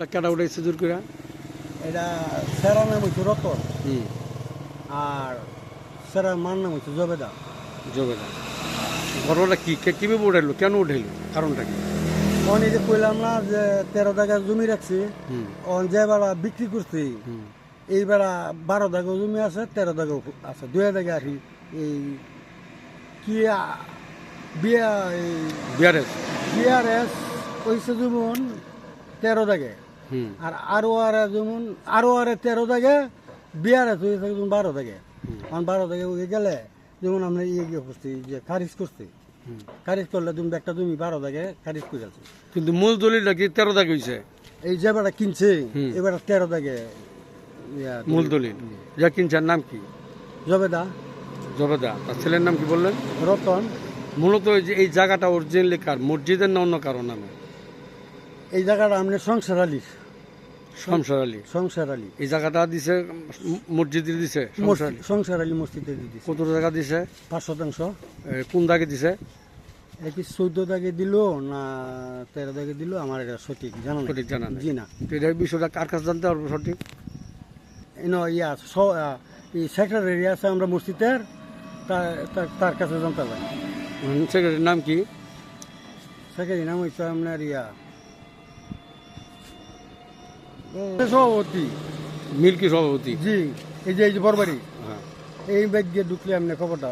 ওটা কেটা উঠাইছে জোর করে এটা সেরা নাম হচ্ছে রতন। হুম আর সেরার মার নাম হচ্ছে জবেদা। জবেদা। ঘটনাটা কি? কে কীভাবে উঠাইলো কেন উঠাইলো কারণটা কি? অন এই যে কইলাম না যে তেরো টাকা জমি রাখছি হুম। অন যে বেড়া বিক্রি করছি এই বেড়া বারো টাকা জমি আছে তেরো টাকা আছে। দুই টাকা আর এই কি বিয়া এই বিয়ারেস বিআরএস হয়েছে যেমন তেরো টাকা আর আরও আর যেমন আরও আর তেরো বিআরএস হয়েছে যেমন বারো টাকা আমার বারো থেকে হয়ে গেলে যেমন আমরা ইয়ে গিয়ে করছি যে খারিজ করছি। খারিজ করলে তুমি একটা তুমি বারো টাকা খারিজ করে আছে কিন্তু মূল দলিলটা কি তেরো টাকা হয়েছে এই যে বেড়া কিনছে এবার তেরো ইয়া, মূল দলিল। যা কিনছেন নাম কি? জবেদা। জবেদা। তার ছেলের নাম কি বললেন? রতন। মূলত এই যে এই জায়গাটা অরিজিনালি কার মসজিদের না অন্য কারও নামে? এই জায়গাটা আমরা সংসার আলী শমশার আলী। সংসার আলী। এই জায়গাটা দিছে মসজিদে দিছে শমশার আলী। সংসার আলী মসজিদে দিছে। কত টাকা দিছে? পাঁচ শতাংশ। কোন দাগে দিছে? কি চোদ্দ দাগে দিল না তেরো দাগে দিল আমার এটা সঠিক জানা। সঠিক জানা জি না। তো এটা বিষয়টা কার কাছে জানতে পারব সঠিক? ইয়া সেক্রেটারি আছে আমরা মসজিদের তার- কাছে জানতে পারি। সেক্রেটারির নাম কি? সেক্রেটারি নাম হচ্ছে আপনার ইয়া সভাপতি। মিল্কি সভাপতি। জি এই যে এই যে বরবারি। হ্যাঁ। এই ব্যাগ দিয়ে ঢুকলে আপনি খবরটা